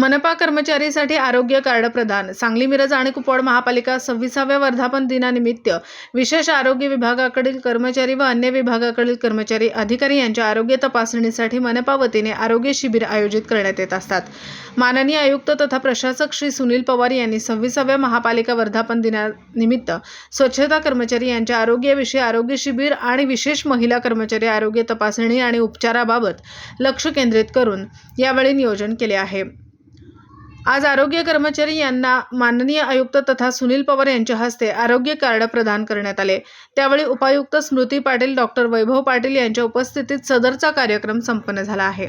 मनपा कर्मचारीसाठी आरोग्य कार्ड प्रदान. सांगली मिरज आणि कुपवाड महापालिका सव्वीसाव्या वर्धापन दिनानिमित्त विशेष आरोग्य विभागाकडील कर्मचारी व अन्य विभागाकडील कर्मचारी अधिकारी यांच्या आरोग्य तपासणीसाठी मनपा वतीने आरोग्य शिबिर आयोजित करण्यात येत असतात. माननीय आयुक्त तथा प्रशासक श्री सुनील पवार यांनी सव्वीसाव्या महापालिका वर्धापन दिनानिमित्त स्वच्छता कर्मचारी यांच्या आरोग्याविषयी आरोग्य शिबिर आणि विशेष महिला कर्मचारी आरोग्य तपासणी आणि उपचाराबाबत लक्ष केंद्रित करून यावेळी नियोजन केले आहे. आज आरोग्य कर्मचारी यांना माननीय आयुक्त तथा सुनील पवार यांच्या हस्ते आरोग्य कार्ड प्रदान करण्यात आले. त्यावेळी उपायुक्त स्मृती पाटील डॉक्टर वैभव पाटील यांच्या उपस्थितीत सदरचा कार्यक्रम संपन्न झाला आहे.